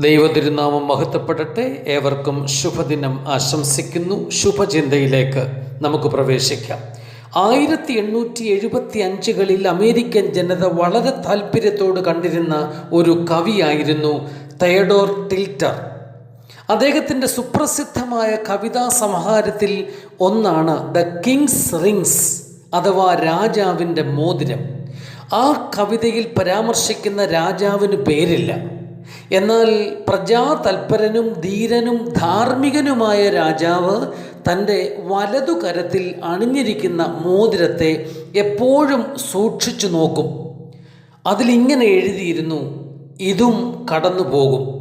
ദൈവതിരുനാമം മഹത്വപ്പെടട്ടെ. ഏവർക്കും ശുഭദിനം ആശംസിക്കുന്നു. ശുഭചിന്തയിലേക്ക് നമുക്ക് പ്രവേശിക്കാം. ആയിരത്തി എണ്ണൂറ്റി എഴുപത്തി അഞ്ചുകളിൽ അമേരിക്കൻ ജനത വളരെ താല്പര്യത്തോട് കണ്ടിരുന്ന ഒരു കവിയായിരുന്നു തയഡോർ ടിൽറ്റർ. അദ്ദേഹത്തിന്റെ സുപ്രസിദ്ധമായ കവിതാ സംഹാരത്തിൽ ഒന്നാണ് ദ കിങ്സ് റിങ്സ് അഥവാ രാജാവിന്റെ മോതിരം. ആ കവിതയിൽ പരാമർശിക്കുന്ന രാജാവിന് പേരില്ല. എന്നാൽ പ്രജാതൽപരനും ധീരനും ധാർമ്മികനുമായ രാജാവ് തന്റെ വലതു കരത്തിൽ അണിഞ്ഞിരിക്കുന്ന മോതിരത്തെ എപ്പോഴും സൂക്ഷിച്ചു നോക്കും. അതിലിങ്ങനെ എഴുതിയിരുന്നു ഇതും കടന്നു പോകും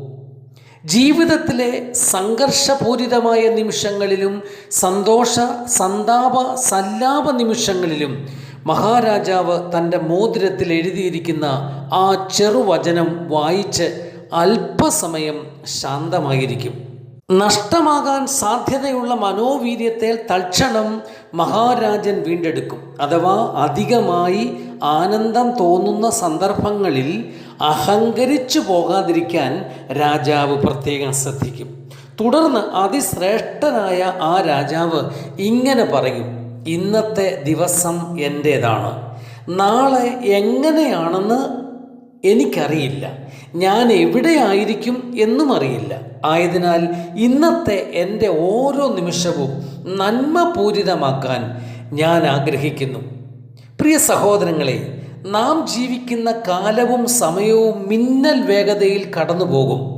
ജീവിതത്തിലെ സംഘർഷപൂരിതമായ നിമിഷങ്ങളിലും സന്തോഷ സന്താപ സല്ലാപ നിമിഷങ്ങളിലും മഹാരാജാവ് തന്റെ മോതിരത്തിൽ എഴുതിയിരിക്കുന്ന ആ ചെറുവചനം വായിച്ച് അല്പസമയം ശാന്തമായിരിക്കും. നഷ്ടമാകാൻ സാധ്യതയുള്ള മനോവീര്യത്തെ തൽക്ഷണം മഹാരാജൻ വീണ്ടെടുക്കും. അഥവാ അധികമായി ആനന്ദം തോന്നുന്ന സന്ദർഭങ്ങളിൽ അഹങ്കരിച്ചു പോകാതിരിക്കാൻ രാജാവ് പ്രത്യേകം ശ്രദ്ധിക്കും. തുടർന്ന് അതിശ്രേഷ്ഠനായ ആ രാജാവ് ഇങ്ങനെ പറയും ഇന്നത്തെ ദിവസം എന്റേതാണ് നാളെ എങ്ങനെയാണെന്ന് എനിക്കറിയില്ല. ഞാൻ എവിടെ ആയിരിക്കും എന്നും അറിയില്ല. ആയതിനാൽ ഇന്നത്തെ എന്റെ ഓരോ നിമിഷവും നന്മപൂരിതമാക്കാൻ ഞാൻ ആഗ്രഹിക്കുന്നു. പ്രിയ സഹോദരങ്ങളെ നാം ജീവിക്കുന്ന കാലവും സമയവും മിന്നൽ വേഗതയിൽ കടന്നുപോകും.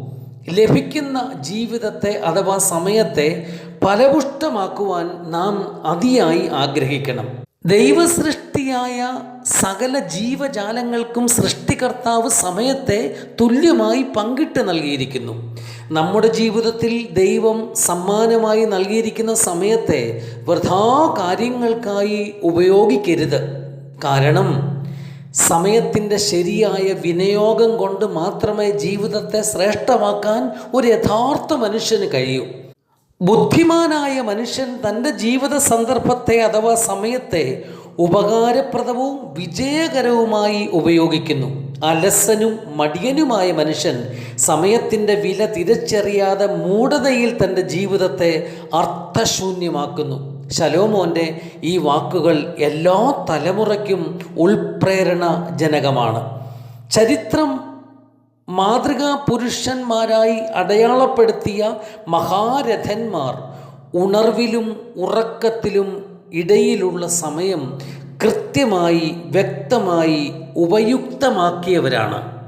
ലഭിക്കുന്ന ജീവിതത്തെ അഥവാ സമയത്തെ ഫലപുഷ്ടമാക്കുവാൻ നാം അതിയായി ആഗ്രഹിക്കണം. ദൈവസൃഷ്ടിയായ സകല ജീവജാലങ്ങൾക്കും സൃഷ്ടികർത്താവ് സമയത്തെ തുല്യമായി പങ്കിട്ട് നൽകിയിരിക്കുന്നു. നമ്മുടെ ജീവിതത്തിൽ ദൈവം സമ്മാനമായി നൽകിയിരിക്കുന്ന സമയത്തെ വൃഥാ കാര്യങ്ങൾക്കായി ഉപയോഗിക്കരുത്. കാരണം സമയത്തിന്റെ ശരിയായ വിനിയോഗം കൊണ്ട് മാത്രമേ ജീവിതത്തെ ശ്രേഷ്ഠമാക്കാൻ ഒരു യഥാർത്ഥ മനുഷ്യന് കഴിയൂ. ബുദ്ധിമാനായ മനുഷ്യൻ തന്റെ ജീവിത സന്ദർഭത്തെ അഥവാ സമയത്തെ ഉപകാരപ്രദവും വിജയകരവുമായി ഉപയോഗിക്കുന്നു. അലസനും മടിയനുമായ മനുഷ്യൻ സമയത്തിന്റെ വില തിരിച്ചറിയാതെ മൂഢതയിൽ തന്റെ ജീവിതത്തെ അർത്ഥശൂന്യമാക്കുന്നു. ശലോമോന്റെ ഈ വാക്കുകൾ എല്ലാ തലമുറയ്ക്കും ഉൾപ്രേരണജനകമാണ്. ചരിത്രം മാതൃകാ പുരുഷന്മാരായി അടയാളപ്പെടുത്തിയ മഹാരഥന്മാർ ഉണർവിലും ഉറക്കത്തിലും ഇടയിലുള്ള സമയം കൃത്യമായി വ്യക്തമായി ഉപയുക്തമാക്കിയവരാണ്.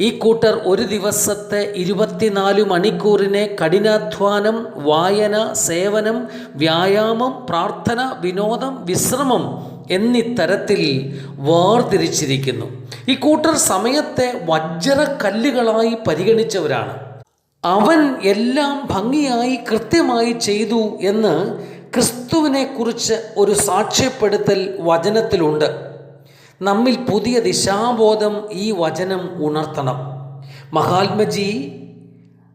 ഈ കൂട്ടർ ഒരു ദിവസത്തെ ഇരുപത്തിനാല് മണിക്കൂറിനെ കഠിനാധ്വാനം വായന സേവനം വ്യായാമം പ്രാർത്ഥന വിനോദം വിശ്രമം എന്നീ തരത്തിൽ വേർതിരിച്ചിരിക്കുന്നു. ഈ കൂട്ടർ സമയത്തെ വജ്രക്കല്ലുകളായി പരിഗണിച്ചവരാണ്. അവൻ എല്ലാം ഭംഗിയായി കൃത്യമായി ചെയ്തു എന്ന് ക്രിസ്തുവിനെക്കുറിച്ച് ഒരു സാക്ഷ്യപ്പെടുത്തൽ വചനത്തിലുണ്ട്. നമ്മിൽ പുതിയ ദിശാബോധം ഈ വചനം ഉണർത്തണം. മഹാത്മജി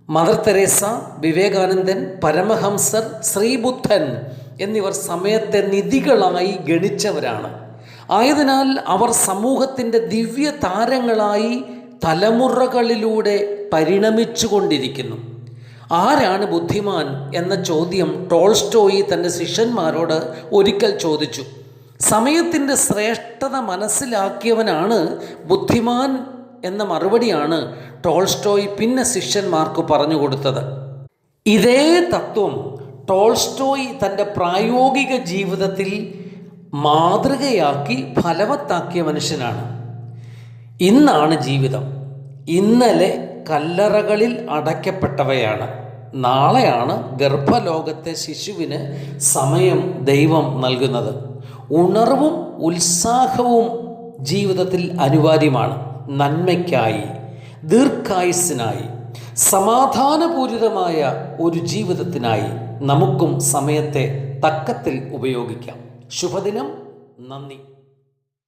മദർ തെരേസ വിവേകാനന്ദൻ പരമഹംസർ ശ്രീബുദ്ധൻ എന്നിവർ സമയത്തെ നിധികളായി ഗണിച്ചവരാണ്. ആയതിനാൽ അവർ സമൂഹത്തിന്റെ ദിവ്യ താരങ്ങളായി തലമുറകളിലൂടെ പരിണമിച്ചു കൊണ്ടിരിക്കുന്നു ആരാണ് ബുദ്ധിമാൻ എന്ന ചോദ്യം ടോൾസ്റ്റോയി തന്റെ ശിഷ്യന്മാരോട് ഒരിക്കൽ ചോദിച്ചു. സമയത്തിന്റെ ശ്രേഷ്ഠത മനസ്സിലാക്കിയവനാണ് ബുദ്ധിമാൻ എന്ന മറുപടിയാണ് ടോൾസ്റ്റോയ് പിന്നെ ശിഷ്യന്മാർക്ക് പറഞ്ഞു കൊടുത്തത്. ഇതേ തത്വം ടോൾസ്റ്റോയ് തന്റെ പ്രായോഗിക ജീവിതത്തിൽ മാതൃകയാക്കി ഫലവത്താക്കിയ മനുഷ്യനാണ്. ഇന്നാണ് ജീവിതം. ഇന്നലെ കല്ലറകളിൽ അടയ്ക്കപ്പെട്ടവയാണ്. നാളെയാണ് ഗർഭലോകത്തെ ശിശുവിന് സമയം ദൈവം നൽകുന്നത്. ഉണർവും ഉത്സാഹവും ജീവിതത്തിൽ അനിവാര്യമാണ്. നന്മയ്ക്കായി ദീർഘായുസ്സിനായി സമാധാനപൂരിതമായ ഒരു ജീവിതത്തിനായി നമുക്കും സമയത്തെ തക്കത്തിൽ ഉപയോഗിക്കാം. ശുഭദിനം. നന്ദി.